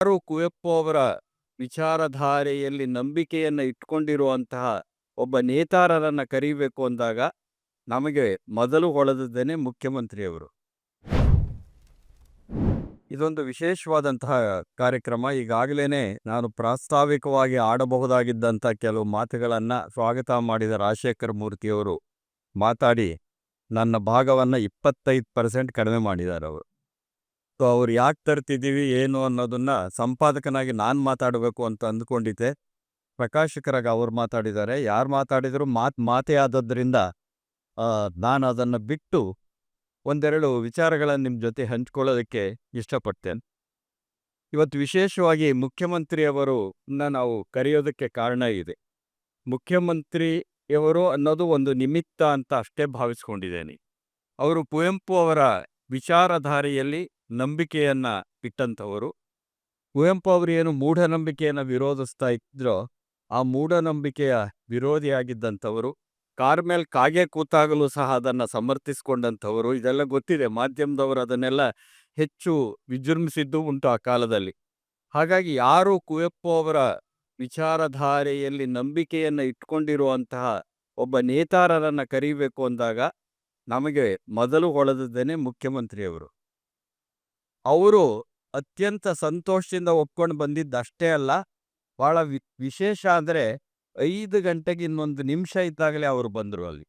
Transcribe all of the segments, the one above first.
ಯಾರು ಕುವೆಂಪು ಅವರ ವಿಚಾರಧಾರೆಯಲ್ಲಿ ನಂಬಿಕೆಯನ್ನ ಇಟ್ಕೊಂಡಿರುವಂತಹ ಒಬ್ಬ ನೇತಾರರನ್ನ ಕರೀಬೇಕು ಅಂದಾಗ ನಮಗೆ ಮೊದಲು ಹೊಳೆದದ್ದೇನೆ ಮುಖ್ಯಮಂತ್ರಿಯವರು. ಇದೊಂದು ವಿಶೇಷವಾದಂತಹ ಕಾರ್ಯಕ್ರಮ. ಈಗಾಗಲೇ ನಾನು ಪ್ರಾಸ್ತಾವಿಕವಾಗಿ ಆಡಬಹುದಾಗಿದ್ದಂಥ ಕೆಲವು ಮಾತುಗಳನ್ನು ಸ್ವಾಗತ ಮಾಡಿದ ರಾಜಶೇಖರ ಮೂರ್ತಿಯವರು ಮಾತಾಡಿ ನನ್ನ ಭಾಗವನ್ನು ಇಪ್ಪತ್ತೈದು ಪರ್ಸೆಂಟ್ ಕಡಿಮೆ ಮಾಡಿದ್ದಾರೆ ಅವರು ಸೊ, ಅವ್ರು ಯಾಕೆ ತರ್ತಿದ್ದೀವಿ ಏನು ಅನ್ನೋದನ್ನ ಸಂಪಾದಕನಾಗಿ ನಾನು ಮಾತಾಡಬೇಕು ಅಂತ ಅಂದ್ಕೊಂಡಿದ್ದೆ. ಪ್ರಕಾಶಕರಾಗಿ ಅವ್ರು ಮಾತಾಡಿದ್ದಾರೆ. ಯಾರು ಮಾತಾಡಿದ್ರು ಮಾತು, ಮಾತೇ ಆದದ್ರಿಂದ ನಾನು ಅದನ್ನು ಬಿಟ್ಟು ಒಂದೆರಡು ವಿಚಾರಗಳನ್ನು ನಿಮ್ಮ ಜೊತೆ ಹಂಚ್ಕೊಳ್ಳೋದಕ್ಕೆ ಇಷ್ಟಪಡ್ತೇನೆ. ಇವತ್ತು ವಿಶೇಷವಾಗಿ ಮುಖ್ಯಮಂತ್ರಿಯವರು ನಾವು ಕರೆಯೋದಕ್ಕೆ ಕಾರಣ ಇದೆ. ಮುಖ್ಯಮಂತ್ರಿಯವರು ಅನ್ನೋದು ಒಂದು ನಿಮಿತ್ತ ಅಂತ ಅಷ್ಟೇ ಭಾವಿಸ್ಕೊಂಡಿದ್ದೇನೆ. ಅವರು ಕುವೆಂಪು ಅವರ ವಿಚಾರಧಾರೆಯಲ್ಲಿ ನಂಬಿಕೆಯನ್ನ ಇಟ್ಟಂಥವರು. ಕುವೆಂಪು ಅವರು ಏನು ಮೂಢನಂಬಿಕೆಯನ್ನು ವಿರೋಧಿಸ್ತಾ ಇದ್ರೋ, ಆ ಮೂಢನಂಬಿಕೆಯ ವಿರೋಧಿಯಾಗಿದ್ದಂಥವರು, ಕಾರ್ ಮೇಲೆ ಕಾಗೆ ಕೂತಾಗಲೂ ಸಹ ಅದನ್ನು ಸಮರ್ಥಿಸ್ಕೊಂಡಂಥವರು, ಇದೆಲ್ಲ ಗೊತ್ತಿದೆ. ಮಾಧ್ಯಮದವರು ಅದನ್ನೆಲ್ಲ ಹೆಚ್ಚು ವಿಜೃಂಭಿಸಿದ್ದು ಉಂಟು ಆ ಕಾಲದಲ್ಲಿ. ಹಾಗಾಗಿ ಯಾರು ಕುವೆಂಪು ಅವರ ವಿಚಾರಧಾರೆಯಲ್ಲಿ ನಂಬಿಕೆಯನ್ನು ಇಟ್ಕೊಂಡಿರುವಂತಹ ಒಬ್ಬ ನೇತಾರರನ್ನ ಕರೀಬೇಕು ಅಂದಾಗ, ನಮಗೆ ಮೊದಲು ಹೊಳೆದದ್ದೇನೆ ಮುಖ್ಯಮಂತ್ರಿಯವರು. ಅವರು ಅತ್ಯಂತ ಸಂತೋಷದಿಂದ ಒಪ್ಕೊಂಡು ಬಂದಿದ್ದಷ್ಟೇ ಅಲ್ಲ ವಿ, ವಿಶೇಷ ಅಂದರೆ ಐದು ಗಂಟೆಗೆ ಇನ್ನೊಂದು ನಿಮಿಷ ಇದ್ದಾಗಲೇ ಅವರು ಬಂದರು ಅಲ್ಲಿ.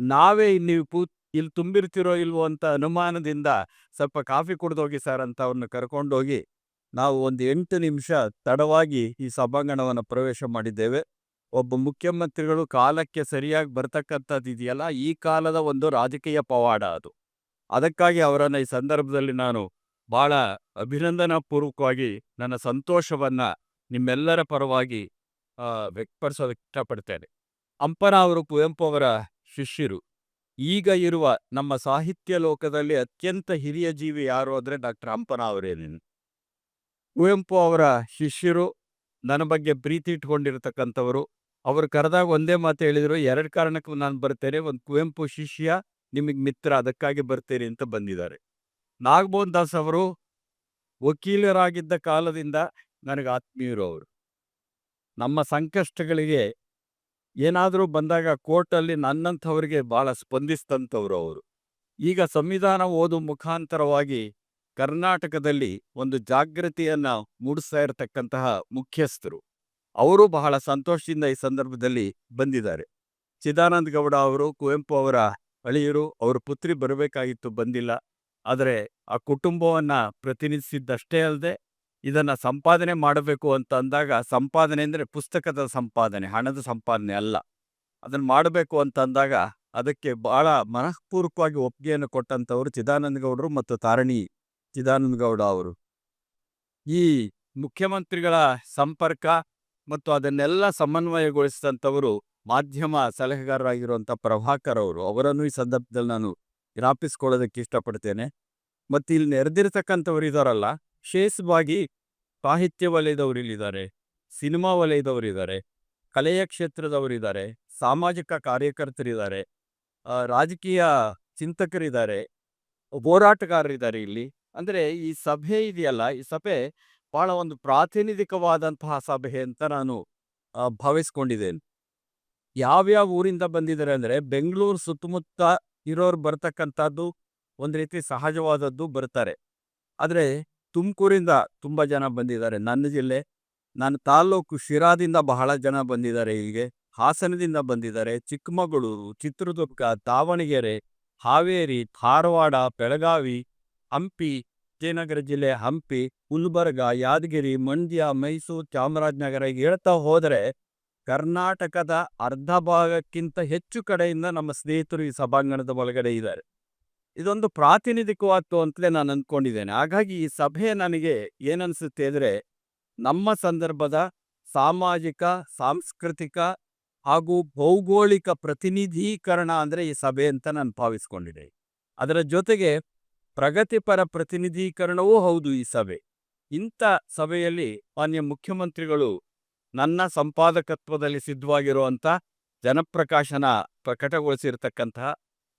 ನಾವೇ ನೀವು ಪೂ, ಇಲ್ಲಿ ತುಂಬಿರ್ತಿರೋ ಇಲ್ವೋ ಅಂತ ಅನುಮಾನದಿಂದ ಸ್ವಲ್ಪ ಕಾಫಿ ಕುಡ್ದೋಗಿ ಸರ್ ಅಂತ ಅವ್ರನ್ನ ಕರ್ಕೊಂಡೋಗಿ ನಾವು ಒಂದು ಎಂಟು ನಿಮಿಷ ತಡವಾಗಿ ಈ ಸಭಾಂಗಣವನ್ನು ಪ್ರವೇಶ ಮಾಡಿದ್ದೇವೆ. ಒಬ್ಬ ಮುಖ್ಯಮಂತ್ರಿಗಳು ಕಾಲಕ್ಕೆ ಸರಿಯಾಗಿ ಬರ್ತಕ್ಕಂಥದ್ದು ಇದೆಯಲ್ಲ ಈ ಕಾಲದ ಒಂದು ರಾಜಕೀಯ ಪವಾಡ ಅದು. ಅದಕ್ಕಾಗಿ ಅವರನ್ನು ಈ ಸಂದರ್ಭದಲ್ಲಿ ನಾನು ಬಹಳ ಅಭಿನಂದನಾ ಪೂರ್ವಕವಾಗಿ ನನ್ನ ಸಂತೋಷವನ್ನ ನಿಮ್ಮೆಲ್ಲರ ಪರವಾಗಿ ವ್ಯಕ್ತಪಡಿಸೋದಕ್ಕೆ ಇಷ್ಟಪಡ್ತೇನೆ. ಅಂಪನ ಅವರು ಕುವೆಂಪು ಅವರ ಶಿಷ್ಯರು. ಈಗ ಇರುವ ನಮ್ಮ ಸಾಹಿತ್ಯ ಲೋಕದಲ್ಲಿ ಅತ್ಯಂತ ಹಿರಿಯ ಜೀವಿ ಯಾರು ಅಂದರೆ ಡಾಕ್ಟರ್ ಅಂಪನ ಅವರೇನೇನು ಕುವೆಂಪು ಅವರ ಶಿಷ್ಯರು, ನನ್ನ ಬಗ್ಗೆ ಪ್ರೀತಿ ಇಟ್ಕೊಂಡಿರತಕ್ಕಂಥವರು, ಅವರು ಕರೆದಾಗ ಒಂದೇ ಮಾತು ಹೇಳಿದರು, ಎರಡು ಕಾರಣಕ್ಕೂ ನಾನು ಬರ್ತೇನೆ ಒಂದು ಕುವೆಂಪು ಶಿಷ್ಯ ನಿಮಗೆ ಮಿತ್ರ ಅದಕ್ಕಾಗಿ ಬರ್ತೀರಿ ಅಂತ ಬಂದಿದ್ದಾರೆ. ನಾಗಮೋಹನ್ ದಾಸ್ ಅವರು ವಕೀಲರಾಗಿದ್ದ ಕಾಲದಿಂದ ನನಗೆ ಆತ್ಮೀಯರು ಅವರು. ನಮ್ಮ ಸಂಕಷ್ಟಗಳಿಗೆ ಏನಾದರೂ ಬಂದಾಗ ಕೋರ್ಟಲ್ಲಿ ನನ್ನಂಥವ್ರಿಗೆ ಭಾಳ ಸ್ಪಂದಿಸ್ತಂಥವ್ರು ಅವರು. ಈಗ ಸಂವಿಧಾನ ಓದು ಮುಖಾಂತರವಾಗಿ ಕರ್ನಾಟಕದಲ್ಲಿ ಒಂದು ಜಾಗೃತಿಯನ್ನು ಮೂಡಿಸ್ತಾ ಇರತಕ್ಕಂತಹ ಮುಖ್ಯಸ್ಥರು. ಅವರು ಬಹಳ ಸಂತೋಷದಿಂದ ಈ ಸಂದರ್ಭದಲ್ಲಿ ಬಂದಿದ್ದಾರೆ. ಚಿದಾನಂದ ಗೌಡ ಅವರು, ಕುವೆಂಪು ಅವರ ಅಳಿಯರು ಅವರ ಪುತ್ರಿ ಬರಬೇಕಾಗಿತ್ತು ಬಂದಿಲ್ಲ. ಆದರೆ ಆ ಕುಟುಂಬವನ್ನ ಪ್ರತಿನಿಧಿಸಿದ್ದಷ್ಟೇ ಅಲ್ಲದೆ ಇದನ್ನ ಸಂಪಾದನೆ ಮಾಡಬೇಕು ಅಂತ ಅಂದಾಗ ಸಂಪಾದನೆ ಅಂದರೆ ಪುಸ್ತಕದ ಸಂಪಾದನೆ, ಹಣದ ಸಂಪಾದನೆ ಅಲ್ಲ. ಅದನ್ನು ಮಾಡಬೇಕು ಅಂತ ಅಂದಾಗ ಅದಕ್ಕೆ ಭಾಳ ಮನಃಪೂರ್ವಕವಾಗಿ ಒಪ್ಪಿಗೆಯನ್ನು ಕೊಟ್ಟಂಥವರು ಚಿದಾನಂದ ಗೌಡರು ಮತ್ತು ತಾರಣಿ ಚಿದಾನಂದ ಗೌಡ ಅವರು. ಈ ಮುಖ್ಯಮಂತ್ರಿಗಳ ಸಂಪರ್ಕ ಮತ್ತು ಅದನ್ನೆಲ್ಲ ಸಮನ್ವಯಗೊಳಿಸಿದಂಥವರು ಮಾಧ್ಯಮ ಸಲಹೆಗಾರರಾಗಿರುವಂಥ ಪ್ರಭಾಕರ್ ಅವರು, ಅವರನ್ನು ಈ ಸಂದರ್ಭದಲ್ಲಿ ನಾನು ಜ್ಞಾಪಿಸ್ಕೊಳ್ಳೋದಕ್ಕೆ ಇಷ್ಟಪಡ್ತೇನೆ. ಮತ್ತು ಇಲ್ಲಿ ನೆರೆದಿರ್ತಕ್ಕಂಥವ್ರು ಇದಾರಲ್ಲ, ವಿಶೇಷವಾಗಿ ಸಾಹಿತ್ಯ ವಲಯದವರು ಇಲ್ಲಿದ್ದಾರೆ, ಸಿನಿಮಾ ವಲಯದವರಿದ್ದಾರೆ ಕಲೆಯ ಕ್ಷೇತ್ರದವರಿದ್ದಾರೆ ಸಾಮಾಜಿಕ ಕಾರ್ಯಕರ್ತರಿದ್ದಾರೆ ರಾಜಕೀಯ ಚಿಂತಕರಿದ್ದಾರೆ, ಹೋರಾಟಗಾರರಿದ್ದಾರೆ ಇಲ್ಲಿ. ಅಂದರೆ ಈ ಸಭೆ ಇದೆಯಲ್ಲ, ಈ ಸಭೆ ಬಹಳ ಒಂದು ಪ್ರಾತಿನಿಧಿಕವಾದಂತಹ ಸಭೆ ಅಂತ ನಾನು ಭಾವಿಸ್ಕೊಂಡಿದ್ದೇನೆ. ಯಾವ್ಯಾವ ಊರಿಂದ ಬಂದಿದ್ದಾರೆ ಅಂದರೆ ಬೆಂಗಳೂರು ಸುತ್ತಮುತ್ತ ಇರೋರು ಬರ್ತಕ್ಕಂಥದ್ದು ಒಂದು ರೀತಿ ಸಹಜವಾದದ್ದು ಬರ್ತಾರೆ. ಆದರೆ ತುಮಕೂರಿಂದ ತುಂಬ ಜನ ಬಂದಿದ್ದಾರೆ. ನನ್ನ ಜಿಲ್ಲೆ, ನನ್ನ ತಾಲ್ಲೂಕು ಶಿರಾದಿಂದ ಬಹಳ ಜನ ಬಂದಿದ್ದಾರೆ ಹೀಗೆ ಹಾಸನದಿಂದ ಬಂದಿದ್ದಾರೆ. ಚಿಕ್ಕಮಗಳೂರು, ಚಿತ್ರದುರ್ಗ, ದಾವಣಗೆರೆ, ಹಾವೇರಿ, ಧಾರವಾಡ, ಬೆಳಗಾವಿ, ಹಂಪಿ, ವಿಜಯನಗರ ಜಿಲ್ಲೆ, ಹಂಪಿ, ಗುಲ್ಬರ್ಗ, ಯಾದಗಿರಿ, ಮಂಡ್ಯ, ಮೈಸೂರು, ಚಾಮರಾಜನಗರ ಹೇಳ್ತಾ ಹೋದರೆ ಕರ್ನಾಟಕದ ಅರ್ಧ ಭಾಗಕ್ಕಿಂತ ಹೆಚ್ಚು ಕಡೆಯಿಂದ ನಮ್ಮ ಸ್ನೇಹಿತರು ಈ ಸಭಾಂಗಣದ ಒಳಗಡೆ ಇದ್ದಾರೆ. ಇದೊಂದು ಪ್ರಾತಿನಿಧಿಕವಾದ್ದು ಅಂತಲೇ ನಾನು ಅಂದ್ಕೊಂಡಿದ್ದೇನೆ. ಹಾಗಾಗಿ ಈ ಸಭೆ ನನಗೆ ಏನನ್ಸುತ್ತೆ ಅಂದರೆ, ನಮ್ಮ ಸಂದರ್ಭದ ಸಾಮಾಜಿಕ, ಸಾಂಸ್ಕೃತಿಕ ಹಾಗೂ ಭೌಗೋಳಿಕ ಪ್ರತಿನಿಧೀಕರಣ ಅಂದರೆ ಈ ಸಭೆ ಅಂತ ನಾನು ಭಾವಿಸ್ಕೊಂಡಿದ್ದೆ ಅದರ ಜೊತೆಗೆ ಪ್ರಗತಿಪರ ಪ್ರತಿನಿಧೀಕರಣವೂ ಹೌದು ಈ ಸಭೆ. ಇಂಥ ಸಭೆಯಲ್ಲಿ ಮಾನ್ಯ ಮುಖ್ಯಮಂತ್ರಿಗಳು ನನ್ನ ಸಂಪಾದಕತ್ವದಲ್ಲಿ ಸಿದ್ಧವಾಗಿರುವಂಥ ಜನಪ್ರಕಾಶನ ಪ್ರಕಟಗೊಳಿಸಿರ್ತಕ್ಕಂತಹ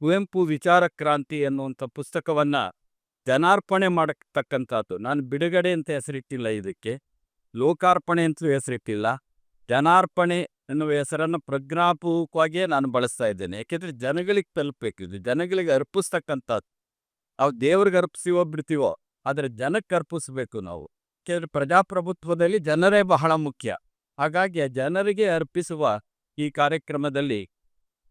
ಕುವೆಂಪು ವಿಚಾರ ಕ್ರಾಂತಿ ಎನ್ನುವಂಥ ಪುಸ್ತಕವನ್ನು ಜನಾರ್ಪಣೆ ಮಾಡತಕ್ಕಂಥದ್ದು. ನಾನು ಬಿಡುಗಡೆ ಅಂತ ಹೆಸರಿಟ್ಟಿಲ್ಲ ಇದಕ್ಕೆ. ಲೋಕಾರ್ಪಣೆ ಅಂತಲೂ ಹೆಸರಿಟ್ಟಿಲ್ಲ. ಜನಾರ್ಪಣೆ ಎನ್ನುವ ಹೆಸರನ್ನು ಪ್ರಜ್ಞಾಪೂರ್ವಕವಾಗಿಯೇ ನಾನು ಬಳಸ್ತಾ ಇದ್ದೇನೆ. ಯಾಕೆಂದರೆ ಜನಗಳಿಗೆ ತಲುಪಬೇಕು. ಜನಗಳಿಗೆ ಅರ್ಪಿಸ್ತಕ್ಕಂಥದ್ದು. ನಾವು ದೇವ್ರಿಗೆ ಅರ್ಪಿಸಿವೋ ಬಿಡ್ತೀವೋ, ಆದರೆ ಜನಕ್ಕೆ ಅರ್ಪಿಸ್ಬೇಕು ನಾವು. ಯಾಕೆಂದರೆ ಪ್ರಜಾಪ್ರಭುತ್ವದಲ್ಲಿ ಜನರೇ ಬಹಳ ಮುಖ್ಯ. ಹಾಗಾಗಿ ಜನರಿಗೆ ಅರ್ಪಿಸುವ ಈ ಕಾರ್ಯಕ್ರಮದಲ್ಲಿ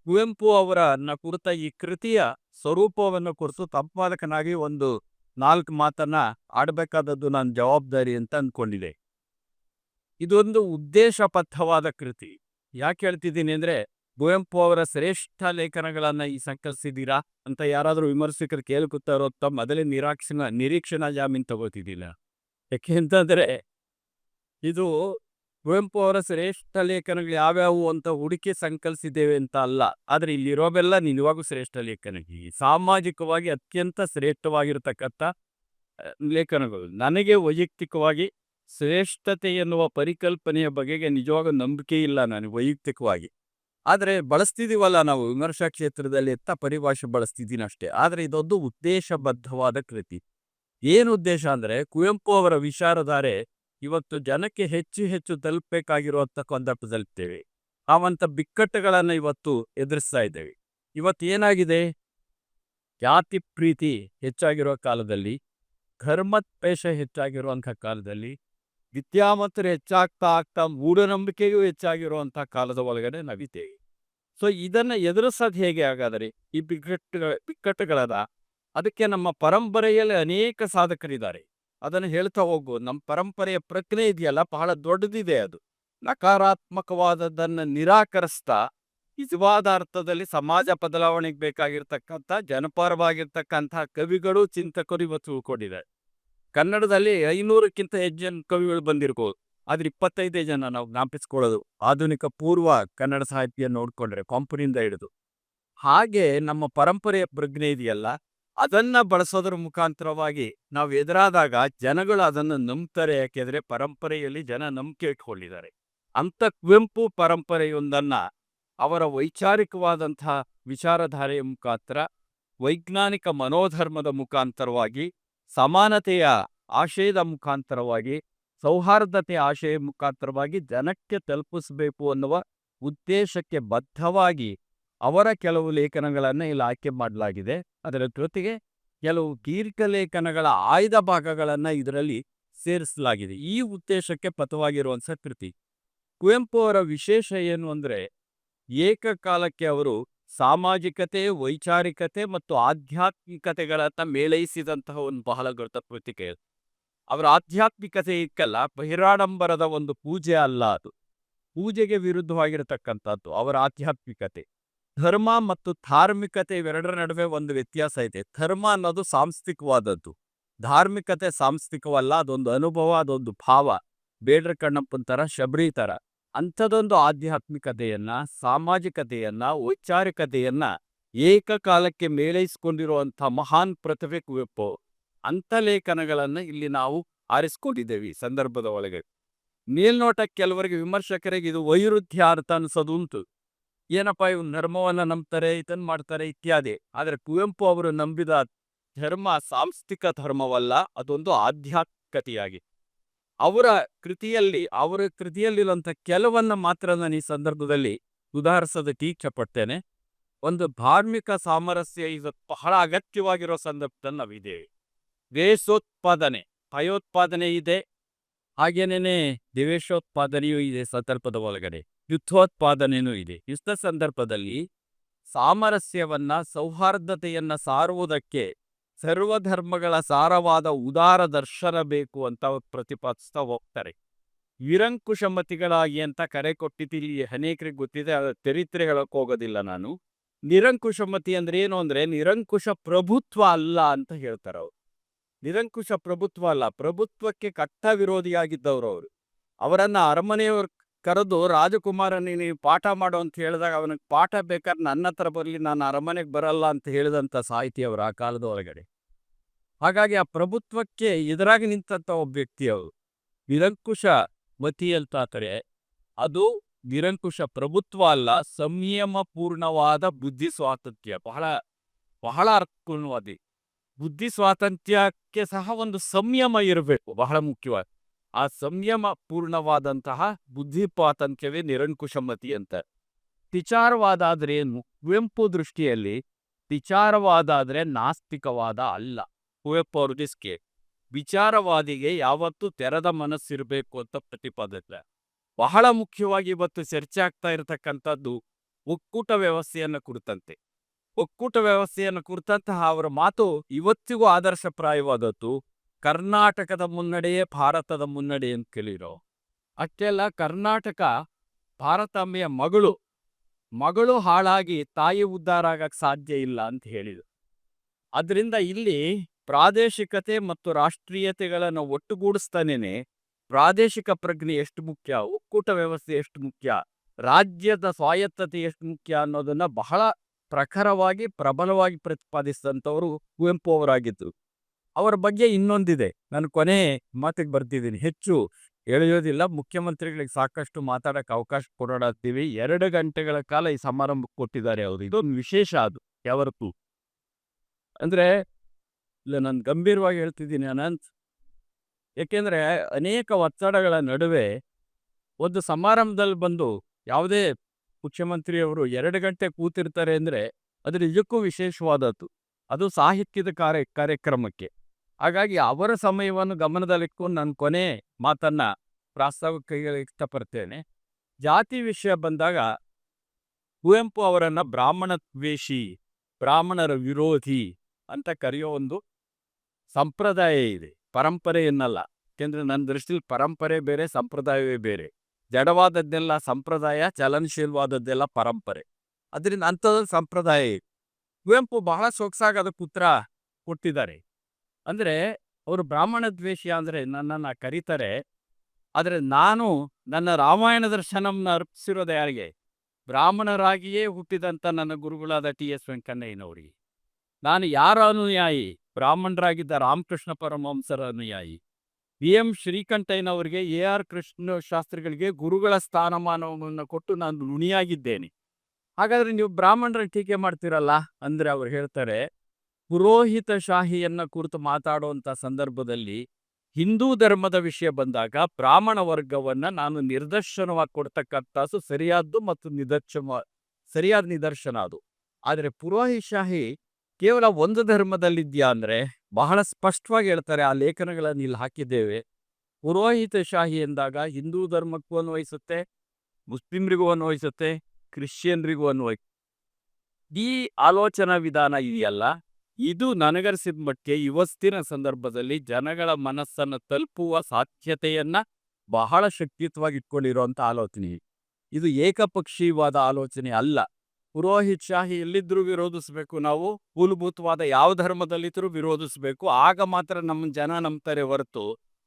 ಕುವೆಂಪು ಅವರ ನ ಕುರಿತ ಈ ಕೃತಿಯ ಸ್ವರೂಪವನ್ನು ಕುರಿತು ಸಂಪಾದಕನಾಗಿ ಒಂದು ನಾಲ್ಕು ಮಾತನ್ನ ಆಡಬೇಕಾದದ್ದು ನನ್ನ ಜವಾಬ್ದಾರಿ ಅಂತ ಅಂದ್ಕೊಂಡಿದೆ ಇದೊಂದು ಉದ್ದೇಶಬದ್ಧವಾದ ಕೃತಿ. ಯಾಕೆ ಹೇಳ್ತಿದ್ದೀನಿ ಅಂದ್ರೆ ಕುವೆಂಪು ಅವರ ಶ್ರೇಷ್ಠ ಲೇಖನಗಳನ್ನ ಈ ಸಂಕಲಿಸಿದ್ದೀರಾ ಅಂತ ಯಾರಾದರೂ ವಿಮರ್ಶಕರು ಕೇಳ್ಕೊತಾರೋ ತಮ್ಮ ಮೊದಲೇ ನಿರಾಕ್ಷಣ ನಿರೀಕ್ಷಣಾ ಜಾಮೀನು ತಗೋತಿದ್ದಿಲ್ಲ ಯಾಕೆ ಅಂತಂದ್ರೆ ಇದು ಕುವೆಂಪು ಅವರ ಶ್ರೇಷ್ಠ ಲೇಖನಗಳು ಯಾವ್ಯಾವು ಅಂತ ಹುಡುಕಿ ಸಂಕಲಿಸಿದ್ದೇವೆ ಅಂತ ಅಲ್ಲ. ಆದರೆ ಇಲ್ಲಿರೋವೆಲ್ಲ ನಿಜವಾಗೂ ಶ್ರೇಷ್ಠ ಲೇಖನಗಳಿಗೆ ಸಾಮಾಜಿಕವಾಗಿ ಅತ್ಯಂತ ಶ್ರೇಷ್ಠವಾಗಿರತಕ್ಕಂಥ ಲೇಖನಗಳು. ನನಗೆ ವೈಯಕ್ತಿಕವಾಗಿ ಶ್ರೇಷ್ಠತೆ ಎನ್ನುವ ಪರಿಕಲ್ಪನೆಯ ಬಗೆಗೆ ನಿಜವಾಗೂ ನಂಬಿಕೆ ಇಲ್ಲ ನನಗೆ ವೈಯಕ್ತಿಕವಾಗಿ. ಆದರೆ ಬಳಸ್ತಿದ್ದೀವಲ್ಲ ನಾವು ವಿಮರ್ಶಾ ಕ್ಷೇತ್ರದಲ್ಲಿ ಎತ್ತ ಪರಿಭಾಷೆ ಬಳಸ್ತಿದ್ದೀನಿ ಅಷ್ಟೇ. ಆದರೆ ಇದೊಂದು ಉದ್ದೇಶಬದ್ಧವಾದ ಕೃತಿ. ಏನು ಉದ್ದೇಶ ಅಂದರೆ ಕುವೆಂಪು ಅವರ ವಿಚಾರಧಾರೆ ಇವತ್ತು ಜನಕ್ಕೆ ಹೆಚ್ಚು ಹೆಚ್ಚು ತಲುಪಬೇಕಾಗಿರುವಂಥ ಸಂದರ್ಭದಲ್ಲಿದ್ದೇವೆ. ಆವಂಥ ಬಿಕ್ಕಟ್ಟುಗಳನ್ನು ಇವತ್ತು ಎದುರಿಸ್ತಾ ಇದ್ದೇವೆ. ಇವತ್ತು ಏನಾಗಿದೆ? ಜಾತಿ ಪ್ರೀತಿ ಹೆಚ್ಚಾಗಿರೋ ಕಾಲದಲ್ಲಿ, ಧರ್ಮದ್ವೇಷ ಹೆಚ್ಚಾಗಿರುವಂಥ ಕಾಲದಲ್ಲಿ, ವಿದ್ಯಾವಂತರು ಹೆಚ್ಚಾಗ್ತಾ ಆಗ್ತಾ ಮೂಢನಂಬಿಕೆಯೂ ಹೆಚ್ಚಾಗಿರುವಂಥ ಕಾಲದ ಒಳಗಡೆ ನಾವಿದ್ದೇವೆ. ಸೊ, ಇದನ್ನು ಎದುರಿಸೋದು ಹೇಗೆ ಹಾಗಾದರೆ, ಈ ಬಿಕ್ಕಟ್ಟುಗಳ ಬಿಕ್ಕಟ್ಟುಗಳದ ಅದಕ್ಕೆ ನಮ್ಮ ಪರಂಪರೆಯಲ್ಲಿ ಅನೇಕ ಸಾಧಕರಿದ್ದಾರೆ. ಅದನ್ನು ಹೇಳ್ತಾ ಹೋಗು. ನಮ್ಮ ಪರಂಪರೆಯ ಪ್ರಜ್ಞೆ ಇದೆಯಲ್ಲ, ಬಹಳ ದೊಡ್ಡದಿದೆ ಅದು. ನಕಾರಾತ್ಮಕವಾದದ್ದನ್ನು ನಿರಾಕರಿಸ್ತಾ, ನಿಜವಾದ ಅರ್ಥದಲ್ಲಿ ಸಮಾಜ ಬದಲಾವಣೆಗೆ ಬೇಕಾಗಿರ್ತಕ್ಕಂಥ, ಜನಪರವಾಗಿರ್ತಕ್ಕಂಥ ಕವಿಗಳು ಚಿಂತಕರು ಇವತ್ತು ಉಳ್ಕೊಂಡಿದ್ದಾರೆ. ಕನ್ನಡದಲ್ಲಿ ಐನೂರಕ್ಕಿಂತ ಹೆಚ್ಚು ಜನ ಕವಿಗಳು ಬಂದಿರ್ಬೋದು. ಆದ್ರೆ ಇಪ್ಪತ್ತೈದೇ ಜನ ನಾವು ಜ್ಞಾಪಿಸ್ಕೊಳ್ಳೋದು ಆಧುನಿಕ ಪೂರ್ವ ಕನ್ನಡ ಸಾಹಿತ್ಯ ನೋಡ್ಕೊಂಡ್ರೆ ಕಾಂಪನಿಯಿಂದ ಹಿಡಿದು. ಹಾಗೆ ನಮ್ಮ ಪರಂಪರೆಯ ಪ್ರಜ್ಞೆ ಇದೆಯಲ್ಲ ಅದನ್ನ ಬಳಸೋದ್ರ ಮುಖಾಂತರವಾಗಿ ನಾವು ಎದುರಾದಾಗ ಜನಗಳು ಅದನ್ನು ನಂಬ್ತಾರೆ. ಯಾಕೆಂದ್ರೆ ಪರಂಪರೆಯಲ್ಲಿ ಜನ ನಂಬಿಕೆ ಇಟ್ಕೊಂಡಿದ್ದಾರೆ ಅಂತ ಕುವೆಂಪು ಪರಂಪರೆಯೊಂದನ್ನ ಅವರ ವೈಚಾರಿಕವಾದಂತಹ ವಿಚಾರಧಾರೆಯ ಮುಖಾಂತರ, ವೈಜ್ಞಾನಿಕ ಮನೋಧರ್ಮದ ಮುಖಾಂತರವಾಗಿ, ಸಮಾನತೆಯ ಆಶಯದ ಮುಖಾಂತರವಾಗಿ, ಸೌಹಾರ್ದತೆಯ ಆಶಯ ಮುಖಾಂತರವಾಗಿ ಜನಕ್ಕೆ ತಲುಪಿಸಬೇಕು ಅನ್ನುವ ಉದ್ದೇಶಕ್ಕೆ ಬದ್ಧವಾಗಿ ಅವರ ಕೆಲವು ಲೇಖನಗಳನ್ನು ಇಲ್ಲಿ ಆಯ್ಕೆ ಮಾಡಲಾಗಿದೆ. ಅದರ ಜೊತೆಗೆ ಕೆಲವು ದೀರ್ಘ ಲೇಖನಗಳ ಆಯ್ದ ಭಾಗಗಳನ್ನು ಇದರಲ್ಲಿ ಸೇರಿಸಲಾಗಿದೆ. ಈ ಉದ್ದೇಶಕ್ಕೆ ಪಥವಾಗಿರುವಂಥ ಕೃತಿ. ಕುವೆಂಪು ಅವರ ವಿಶೇಷ ಏನು ಅಂದರೆ, ಏಕಕಾಲಕ್ಕೆ ಅವರು ಸಾಮಾಜಿಕತೆ, ವೈಚಾರಿಕತೆ ಮತ್ತು ಆಧ್ಯಾತ್ಮಿಕತೆಗಳನ್ನು ಮೇಳೈಸಿದಂತಹ ಒಂದು ಬಹಳ ದೊಡ್ಡ ಅದು. ಅವರ ಆಧ್ಯಾತ್ಮಿಕತೆ ಇಕ್ಕಲ್ಲ ಬಹಿರಾಡಂಬರದ ಒಂದು ಪೂಜೆ ಅಲ್ಲ ಅದು. ಪೂಜೆಗೆ ವಿರುದ್ಧವಾಗಿರತಕ್ಕಂಥದ್ದು, ಅವರ ಆಧ್ಯಾತ್ಮಿಕತೆ. ಧರ್ಮ ಮತ್ತು ಧಾರ್ಮಿಕತೆ ಇವೆರಡರ ನಡುವೆ ಒಂದು ವ್ಯತ್ಯಾಸ ಇದೆ. ಧರ್ಮ ಅನ್ನೋದು ಸಾಂಸ್ಥಿಕವಾದದ್ದು. ಧಾರ್ಮಿಕತೆ ಸಾಂಸ್ಥಿಕವಲ್ಲ, ಅದೊಂದು ಅನುಭವ, ಅದೊಂದು ಭಾವ. ಬೇಡ್ರ ಕಣ್ಣಪ್ಪನ ಥರ, ಶಬರಿ ಥರ. ಅಂಥದೊಂದು ಆಧ್ಯಾತ್ಮಿಕತೆಯನ್ನ, ಸಾಮಾಜಿಕತೆಯನ್ನ, ವೈಚಾರಿಕತೆಯನ್ನ ಏಕಕಾಲಕ್ಕೆ ಮೇಳೈಸ್ಕೊಂಡಿರುವಂಥ ಮಹಾನ್ ಪ್ರತಿಭೆ ಕುವೆಂಪು ಅಂಥ ಲೇಖನಗಳನ್ನು ಇಲ್ಲಿ ನಾವು ಆರಿಸ್ಕೊಂಡಿದ್ದೇವೆ ಈ ಸಂದರ್ಭದ ಒಳಗೆ. ಮೇಲ್ನೋಟ ಕೆಲವರಿಗೆ ವಿಮರ್ಶಕರಿಗೆ ಇದು ವೈರುಧ್ಯ ಅಂತ ಅನ್ಸೋದು ಉಂಟು. ಏನಪ್ಪ ಇವ್ ಧರ್ಮವನ್ನ ನಂಬ್ತಾರೆ, ಇದನ್ ಮಾಡ್ತಾರೆ ಇತ್ಯಾದಿ. ಆದ್ರೆ ಕುವೆಂಪು ಅವರು ನಂಬಿದ ಧರ್ಮ ಸಾಂಸ್ಥಿಕ ಧರ್ಮವಲ್ಲ, ಅದೊಂದು ಆಧ್ಯಾತ್ಮಿಕತೆಯಾಗಿ. ಅವರ ಕೃತಿಯಲ್ಲಿ, ಅವರ ಕೃತಿಯಲ್ಲಿರುವಂಥ ಕೆಲವನ್ನ ಮಾತ್ರ ನಾನು ಈ ಸಂದರ್ಭದಲ್ಲಿ ಸುಧಾರಿಸೋದಕ್ಕೆ ಇಚ್ಛೆ ಪಡ್ತೇನೆ. ಒಂದು ಧಾರ್ಮಿಕ ಸಾಮರಸ್ಯ ಇದು ಬಹಳ ಅಗತ್ಯವಾಗಿರೋ ಸಂದರ್ಭದಲ್ಲಿ ನಾವಿದ್ದೇವೆ. ದ್ವೇಷೋತ್ಪಾದನೆ ಭಯೋತ್ಪಾದನೆ ಇದೆ. ಹಾಗೇನೇನೆ ದ್ವೇಷೋತ್ಪಾದನೆಯೂ ಇದೆ ಸಂದರ್ಭದ ಒಳಗಡೆ. ಯುದ್ಧೋತ್ಪಾದನೆಯೂ ಇದೆ. ಯುದ್ಧ ಸಂದರ್ಭದಲ್ಲಿ ಸಾಮರಸ್ಯವನ್ನ, ಸೌಹಾರ್ದತೆಯನ್ನ ಸಾರುವುದಕ್ಕೆ ಸರ್ವಧರ್ಮಗಳ ಸಾರವಾದ ಉದಾರ ದರ್ಶನ ಬೇಕು ಅಂತ ಪ್ರತಿಪಾದಿಸ್ತಾ ಹೋಗ್ತಾರೆ. ನಿರಂಕುಶಮತಿಗಳಾಗಿ ಅಂತ ಕರೆ ಕೊಟ್ಟಿದ್ದೀನಿ ಅನೇಕರಿಗೆ ಗೊತ್ತಿದೆ ಅದರ ಚರಿತ್ರೆ ಹೇಳಕ್ ಹೋಗೋದಿಲ್ಲ ನಾನು. ನಿರಂಕುಶಮತಿ ಅಂದ್ರೆ ಏನು ಅಂದ್ರೆ, ನಿರಂಕುಶ ಪ್ರಭುತ್ವ ಅಲ್ಲ ಅಂತ ಹೇಳ್ತಾರೆ ಅವರು. ನಿರಂಕುಶ ಪ್ರಭುತ್ವ ಅಲ್ಲ, ಪ್ರಭುತ್ವಕ್ಕೆ ಕಟ್ಟ ವಿರೋಧಿಯಾಗಿದ್ದವರು ಅವರು. ಅವರನ್ನ ಅರಮನೆಯವರು ಕರೆದು ರಾಜಕುಮಾರ ನೀವು ಪಾಠ ಮಾಡು ಅಂತ ಹೇಳಿದಾಗ ಅವನಿಗೆ, ಪಾಠ ಬೇಕಾದ್ರೆ ನನ್ನ ಹತ್ರ ಬರಲಿ, ನಾನು ಅರಮನೆಗೆ ಬರಲ್ಲ ಅಂತ ಹೇಳಿದಂಥ ಸಾಹಿತಿ ಅವರು ಆ ಕಾಲದ ಒಳಗಡೆ ಹಾಗಾಗಿ ಆ ಪ್ರಭುತ್ವಕ್ಕೆ ಎದುರಾಗಿ ನಿಂತಂಥ ಒಬ್ಬ ವ್ಯಕ್ತಿ ಅವರು, ನಿರಂಕುಶ ಮತಿ ಅಂತಾದರೆ ಅದು ನಿರಂಕುಶ ಪ್ರಭುತ್ವ ಅಲ್ಲ ಸಂಯಮಪೂರ್ಣವಾದ ಬುದ್ಧಿ ಸ್ವಾತಂತ್ರ್ಯ. ಬಹಳ ಬಹಳ ಅರ್ಥಪೂರ್ಣವಾದಿ. ಬುದ್ಧಿ ಸ್ವಾತಂತ್ರ್ಯಕ್ಕೆ ಸಹ ಒಂದು ಸಂಯಮ ಇರಬೇಕು, ಬಹಳ ಮುಖ್ಯವಾಗಿ ಆ ಸಂಯಮ ಪೂರ್ಣವಾದಂತಹ ಬುದ್ಧಿಪಾತಂಕ್ಯವೇ ನಿರಂಕುಶಮತಿ ಅಂತ ವಿಚಾರವಾದ ಆದ್ರೆ ಏನು? ಕುವೆಂಪು ದೃಷ್ಟಿಯಲ್ಲಿ ವಿಚಾರವಾದ ಆದ್ರೆ ನಾಸ್ತಿಕವಾದ ಅಲ್ಲ. ಕುವೆಂಪು ಅವ್ರ ದಿಸ್ಕೆ ವಿಚಾರವಾದಿಗೆ ಯಾವತ್ತೂ ತೆರೆದ ಮನಸ್ಸಿರಬೇಕು ಅಂತ ಪ್ರತಿಪಾದಿಸ್ತಾರೆ. ಬಹಳ ಮುಖ್ಯವಾಗಿ ಇವತ್ತು ಚರ್ಚೆ ಆಗ್ತಾ ಇರತಕ್ಕಂಥದ್ದು ಒಕ್ಕೂಟ ವ್ಯವಸ್ಥೆಯನ್ನು ಕುರಿತಂತೆ. ಒಕ್ಕೂಟ ವ್ಯವಸ್ಥೆಯನ್ನು ಕುರಿತಂತಹ ಅವರ ಮಾತು ಇವತ್ತಿಗೂ ಆದರ್ಶಪ್ರಾಯವಾದದ್ದು ಕರ್ನಾಟಕದ ಮುನ್ನಡೆಯೇ ಭಾರತದ ಮುನ್ನಡೆ ಅಂತ ಕೇಳಿರೋ ಅಷ್ಟೆಲ್ಲ ಕರ್ನಾಟಕ ಭಾರತಾಂಬೆಯ ಮಗಳು ಮಗಳು ಹಾಳಾಗಿ ತಾಯಿ ಉದ್ಧಾರ ಆಗಕ್ಕೆ ಸಾಧ್ಯ ಇಲ್ಲ ಅಂತ ಹೇಳಿದರು. ಅದರಿಂದ ಇಲ್ಲಿ ಪ್ರಾದೇಶಿಕತೆ ಮತ್ತು ರಾಷ್ಟ್ರೀಯತೆಗಳನ್ನು ಒಟ್ಟುಗೂಡಿಸ್ತಾನೇನೆ ಪ್ರಾದೇಶಿಕ ಪ್ರಜ್ಞೆ ಎಷ್ಟು ಮುಖ್ಯ, ಒಕ್ಕೂಟ ವ್ಯವಸ್ಥೆ ಎಷ್ಟು ಮುಖ್ಯ, ರಾಜ್ಯದ ಸ್ವಾಯತ್ತತೆ ಎಷ್ಟು ಮುಖ್ಯ ಅನ್ನೋದನ್ನ ಬಹಳ ಪ್ರಖರವಾಗಿ, ಪ್ರಬಲವಾಗಿ ಪ್ರತಿಪಾದಿಸಿದಂಥವರು ಕುವೆಂಪು ಅವರಾಗಿದ್ದು ಅವರ ಬಗ್ಗೆ ಇನ್ನೊಂದಿದೆ. ನಾನು ಕೊನೆ ಮಾತಿಗೆ ಬರ್ತಿದ್ದೀನಿ. ಹೆಚ್ಚು ಎಳೆಯೋದಿಲ್ಲ. ಮುಖ್ಯಮಂತ್ರಿಗಳಿಗೆ ಸಾಕಷ್ಟು ಮಾತಾಡಕ್ಕೆ ಅವಕಾಶ ಕೊಡೋಡತ್ತೀವಿ ಎರಡು ಗಂಟೆಗಳ ಕಾಲ ಈ ಸಮಾರಂಭ ಕೊಟ್ಟಿದ್ದಾರೆ ಅವರು. ಇದೊಂದು ವಿಶೇಷ ಅದು, ಯಾವತ್ತೂ. ಅಂದ್ರೆ, ಇಲ್ಲ, ನಾನು ಗಂಭೀರವಾಗಿ ಹೇಳ್ತಿದ್ದೀನಿ ಅನಂತ್. ಏಕೆಂದ್ರೆ, ಅನೇಕ ಒತ್ತಡಗಳ ನಡುವೆ ಒಂದು ಸಮಾರಂಭದಲ್ಲಿ ಬಂದು ಯಾವುದೇ ಮುಖ್ಯಮಂತ್ರಿಯವರು ಎರಡು ಗಂಟೆ ಕೂತಿರ್ತಾರೆ ಅಂದ್ರೆ, ಅದು ನಿಜಕ್ಕೂ ವಿಶೇಷವಾದದ್ದು. ಅದು ಸಾಹಿತ್ಯದ ಕಾರ್ಯ, ಕಾರ್ಯಕ್ರಮಕ್ಕೆ. ಹಾಗಾಗಿ ಅವರ ಸಮಯವನ್ನು ಗಮನದಲ್ಲಿಟ್ಕೊಂಡು ನಾನು ಕೊನೆ ಮಾತನ್ನ ಪ್ರಾಸ್ತಾವ ಇಷ್ಟಪಡ್ತೇನೆ. ಜಾತಿ ವಿಷಯ ಬಂದಾಗ ಕುವೆಂಪು ಅವರನ್ನ ಬ್ರಾಹ್ಮಣ ದ್ವೇಷಿ ಬ್ರಾಹ್ಮಣರ ವಿರೋಧಿ ಅಂತ ಕರೆಯೋ ಒಂದು ಸಂಪ್ರದಾಯ ಇದೆ. ಪರಂಪರೆ ಎನ್ನಲ್ಲ ಯಾಕೆಂದ್ರೆ ನನ್ನ ದೃಷ್ಟಿಯಲ್ಲಿ ಪರಂಪರೆ ಬೇರೆ, ಸಂಪ್ರದಾಯವೇ ಬೇರೆ. ಜಡವಾದದ್ದೆಲ್ಲ ಸಂಪ್ರದಾಯ, ಚಲನಶೀಲವಾದದ್ದೆಲ್ಲ ಪರಂಪರೆ. ಅದರಿಂದ ಅಂಥದ್ದು ಸಂಪ್ರದಾಯ ಕುವೆಂಪು ಬಹಳ ಸೊಗಸಾಗಿ ಅದಕ್ಕೆ ಉತ್ತರ ಕೊಟ್ಟಿದ್ದಾರೆ. ಅಂದ್ರೆ ಅವರು ಬ್ರಾಹ್ಮಣ ದ್ವೇಷಿ ಅಂದ್ರೆ ನನ್ನನ್ನು ಕರೀತಾರೆ, ಆದರೆ ನಾನು ನನ್ನ ರಾಮಾಯಣ ದರ್ಶನಂನ ಅರ್ಪಿಸಿರೋದು ಯಾರಿಗೆ? ಬ್ರಾಹ್ಮಣರಾಗಿಯೇ ಹುಟ್ಟಿದಂಥ ನನ್ನ ಗುರುಗಳಾದ ಟಿ ಎಸ್ ವೆಂಕಣ್ಣಯ್ಯನವರಿಗೆ. ನಾನು ಯಾರ ಅನುಯಾಯಿ? ಬ್ರಾಹ್ಮಣರಾಗಿದ್ದ ರಾಮಕೃಷ್ಣ ಪರಮಹಂಸರ ಅನುಯಾಯಿ. ವಿ ಎಂ ಶ್ರೀಕಂಠಯ್ಯನವರಿಗೆ ಎ ಆರ್ ಕೃಷ್ಣ ಶಾಸ್ತ್ರಿಗಳಿಗೆ ಗುರುಗಳ ಸ್ಥಾನಮಾನವನ್ನು ಕೊಟ್ಟು ನಾನು ಋಣಿಯಾಗಿದ್ದೇನೆ. ಹಾಗಾದರೆ ನೀವು ಬ್ರಾಹ್ಮಣರ ಟೀಕೆ ಮಾಡ್ತೀರಲ್ಲ? ಅಂದ್ರೆ ಅವ್ರು ಹೇಳ್ತಾರೆ ಪುರೋಹಿತ ಶಾಹಿಯನ್ನ ಕುರಿತು ಮಾತಾಡುವಂತ ಸಂದರ್ಭದಲ್ಲಿ ಹಿಂದೂ ಧರ್ಮದ ವಿಷಯ ಬಂದಾಗ ಬ್ರಾಹ್ಮಣ ವರ್ಗವನ್ನ ನಾನು ನಿರ್ದರ್ಶನವಾಗಿ ಕೊಡ್ತಕ್ಕಂಥದ್ದು ಸರಿಯಾದ್ದು ಮತ್ತು ನಿದರ್ಶನ, ಸರಿಯಾದ ನಿದರ್ಶನ ಅದು. ಆದರೆ ಪುರೋಹಿತ ಶಾಹಿ ಕೇವಲ ಒಂದು ಧರ್ಮದಲ್ಲಿದ್ಯಾ ಅಂದ್ರೆ ಬಹಳ ಸ್ಪಷ್ಟವಾಗಿ ಹೇಳ್ತಾರೆ, ಆ ಲೇಖನಗಳನ್ನು ಇಲ್ಲಿ ಹಾಕಿದ್ದೇವೆ. ಪುರೋಹಿತ ಶಾಹಿ ಎಂದಾಗ ಹಿಂದೂ ಧರ್ಮಕ್ಕೂ ಅನ್ವಯಿಸುತ್ತೆ, ಮುಸ್ಲಿಮ್ರಿಗೂ ಅನ್ವಯಿಸುತ್ತೆ, ಕ್ರಿಶ್ಚಿಯನ್ರಿಗೂ ಅನ್ವಯ ಈ ಆಲೋಚನಾ ವಿಧಾನ ಇದೆಯಲ್ಲ ಇದು ನನಗರಿಸಿದ ಮಟ್ಟಿಗೆ ಇವತ್ತಿನ ಸಂದರ್ಭದಲ್ಲಿ ಜನಗಳ ಮನಸ್ಸನ್ನು ತಲುಪುವ ಸಾಧ್ಯತೆಯನ್ನ ಬಹಳ ಶಕ್ತಿಯುತವಾಗಿ ಇಟ್ಕೊಂಡಿರುವಂತ ಆಲೋಚನೆ ಇದು. ಏಕಪಕ್ಷೀಯವಾದ ಆಲೋಚನೆ ಅಲ್ಲ. ಪುರೋಹಿತ್ ಶಾಹಿ ಎಲ್ಲಿದ್ರೂ ವಿರೋಧಿಸಬೇಕು ನಾವು, ಮೂಲಭೂತವಾದ ಯಾವ ಧರ್ಮದಲ್ಲಿದ್ರೂ ವಿರೋಧಿಸಬೇಕು, ಆಗ ಮಾತ್ರ ನಮ್ಮ ಜನ ನಂಬ್ತಾರೆ ಹೊರತು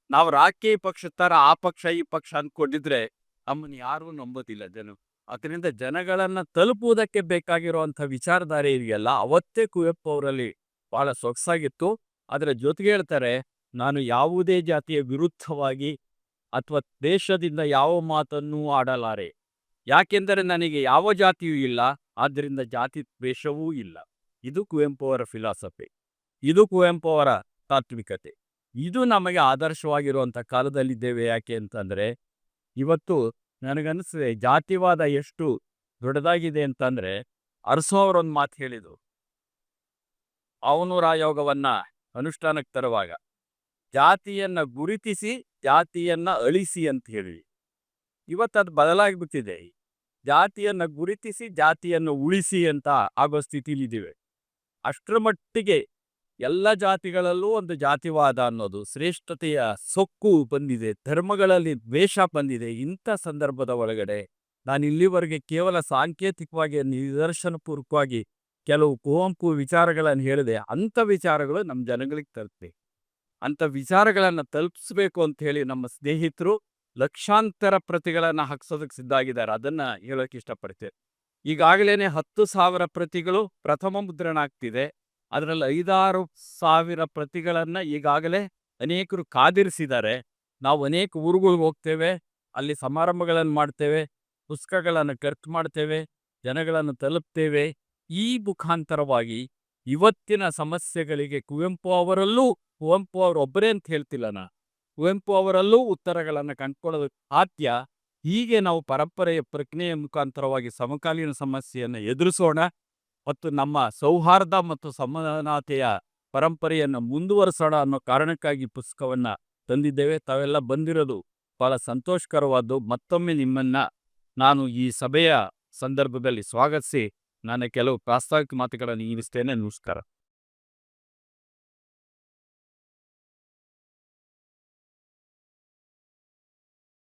ನಾವು ರಾಜಕೀಯ ಪಕ್ಷ ತರ ಆ ಪಕ್ಷ ಈ ಪಕ್ಷ ಅಂದ್ಕೊಂಡಿದ್ರೆ ನಮ್ಮನ್ನು ಯಾರೂ ನಂಬೋದಿಲ್ಲ ಜನ. ಅದರಿಂದ ಜನಗಳನ್ನ ತಲುಪುವುದಕ್ಕೆ ಬೇಕಾಗಿರುವಂಥ ವಿಚಾರಧಾರೆ ಇದೆಯಲ್ಲ, ಅವತ್ತೇ ಕುವೆಂಪು ಅವರಲ್ಲಿ ಬಹಳ ಸೊಗಸಾಗಿತ್ತು. ಅದರ ಜೊತೆಗೆ ಹೇಳ್ತಾರೆ, ನಾನು ಯಾವುದೇ ಜಾತಿಯ ವಿರುದ್ಧವಾಗಿ ಅಥವಾ ದೇಶದಿಂದ ಯಾವ ಮಾತನ್ನೂ ಆಡಲಾರೆ. ಯಾಕೆಂದರೆ ನನಗೆ ಯಾವ ಜಾತಿಯೂ ಇಲ್ಲ, ಆದ್ದರಿಂದ ಜಾತಿ ದ್ವೇಷವೂ ಇಲ್ಲ. ಇದು ಕುವೆಂಪು ಅವರ ಫಿಲಾಸಫಿ. ಇದು ಕುವೆಂಪು ಅವರ ತಾತ್ವಿಕತೆ. ಇದು ನಮಗೆ ಆದರ್ಶವಾಗಿರುವಂಥ ಕಾಲದಲ್ಲಿದ್ದೇವೆ ಯಾಕೆ ಅಂತಂದ್ರೆ, ಇವತ್ತು ನನಗನ್ನಿಸ್ತದೆ, ಜಾತಿವಾದ ಎಷ್ಟು ದೊಡ್ಡದಾಗಿದೆ ಅಂತಂದ್ರೆ, ಅರಸೋ ಅವರೊಂದು ಮಾತು ಹೇಳಿದ್ರು. ಅವನು ರಾಯೋಗವನ್ನ ಅನುಷ್ಠಾನಕ್ಕೆ ತರುವಾಗ, ಜಾತಿಯನ್ನ ಗುರುತಿಸಿ, ಜಾತಿಯನ್ನ ಅಳಿಸಿ ಅಂತ ಹೇಳಿ ಇವತ್ತು ಅದು ಬದಲಾಗಿಬಿಟ್ಟಿದೆ. ಜಾತಿಯನ್ನ ಗುರುತಿಸಿ, ಜಾತಿಯನ್ನು ಉಳಿಸಿ ಅಂತ ಆಗೋ ಸ್ಥಿತಿಲಿದ್ದೀವಿ. ಅಷ್ಟರ ಮಟ್ಟಿಗೆ ಎಲ್ಲ ಜಾತಿಗಳಲ್ಲೂ ಒಂದು ಜಾತಿವಾದ ಅನ್ನೋದು ಶ್ರೇಷ್ಠತೆಯ ಸೊಕ್ಕು ಬಂದಿದೆ, ಧರ್ಮಗಳಲ್ಲಿ ದ್ವೇಷ ಬಂದಿದೆ. ಇಂಥ ಸಂದರ್ಭದ ಒಳಗಡೆ ನಾನು ಇಲ್ಲಿವರೆಗೆ ಕೇವಲ ಸಾಂಕೇತಿಕವಾಗಿ, ನಿದರ್ಶನಪೂರ್ವಕವಾಗಿ ಕೆಲವು ಕುವಂಪು ವಿಚಾರಗಳನ್ನು ಹೇಳಿದೆ. ಅಂಥ ವಿಚಾರಗಳು ನಮ್ಮ ಜನಗಳಿಗೆ ತಲುಪಿ ಅಂಥ ವಿಚಾರಗಳನ್ನು ತಲುಪಿಸ್ಬೇಕು ಅಂತ ಹೇಳಿ ನಮ್ಮ ಸ್ನೇಹಿತರು ಲಕ್ಷಾಂತರ ಪ್ರತಿಗಳನ್ನು ಹಾಕ್ಸೋದಕ್ಕೆ ಸಿದ್ಧ ಆಗಿದ್ದಾರೆ. ಅದನ್ನ ಹೇಳೋಕೆ ಇಷ್ಟಪಡ್ತೇವೆ ಈಗಾಗಲೇ ಹತ್ತು ಸಾವಿರ ಪ್ರತಿಗಳು ಪ್ರಥಮ ಮುದ್ರಣ ಆಗ್ತಿದೆ ಅದರಲ್ಲಿ ಐದಾರು ಸಾವಿರ ಪ್ರತಿಗಳನ್ನು ಈಗಾಗಲೇ ಅನೇಕರು ಕಾದಿರಿಸಿದ್ದಾರೆ. ನಾವು ಅನೇಕ ಊರುಗಳಿಗೆ ಹೋಗ್ತೇವೆ, ಅಲ್ಲಿ ಸಮಾರಂಭಗಳನ್ನು ಮಾಡ್ತೇವೆ, ಪುಸ್ತಕಗಳನ್ನು ಖರ್ಚು ಮಾಡ್ತೇವೆ, ಜನಗಳನ್ನು ತಲುಪ್ತೇವೆ. ಈ ಮುಖಾಂತರವಾಗಿ ಇವತ್ತಿನ ಸಮಸ್ಯೆಗಳಿಗೆ ಕುವೆಂಪು ಅವರಲ್ಲೂ, ಕುವೆಂಪು ಅವರೊಬ್ಬರೇ ಅಂತ ಹೇಳ್ತಿಲ್ಲ ನಾ. ಕುವೆಂಪು ಅವರಲ್ಲೂ ಉತ್ತರಗಳನ್ನು ಕಂಡುಕೊಳ್ಳೋದು ಸಾಧ್ಯ. ಹೀಗೆ ನಾವು ಪರಂಪರೆಯ ಪ್ರಜ್ಞೆಯ ಮುಖಾಂತರವಾಗಿ ಸಮಕಾಲೀನ ಸಮಸ್ಯೆಯನ್ನು ಎದುರಿಸೋಣ. ಮತ್ತು ನಮ್ಮ ಸೌಹಾರ್ದ ಮತ್ತು ಸಮಾನತೆಯ ಪರಂಪರೆಯನ್ನು ಮುಂದುವರಿಸೋಣ ಅನ್ನೋ ಕಾರಣಕ್ಕಾಗಿ ಪುಸ್ತಕವನ್ನು ತಂದಿದ್ದೇವೆ. ತಾವೆಲ್ಲ ಬಂದಿರೋದು ಬಹಳ ಸಂತೋಷಕರವಾದ್ದು. ಮತ್ತೊಮ್ಮೆ ನಿಮ್ಮನ್ನ ನಾನು ಈ ಸಭೆಯ ಸಂದರ್ಭದಲ್ಲಿ ಸ್ವಾಗತಿಸಿ. ನಾನು ಕೆಲವು ಪ್ರಾಸ್ತಾವಿಕ ಮಾತುಗಳನ್ನು ನೀಡಿಸ್ತೇನೆ ನಮಸ್ಕಾರ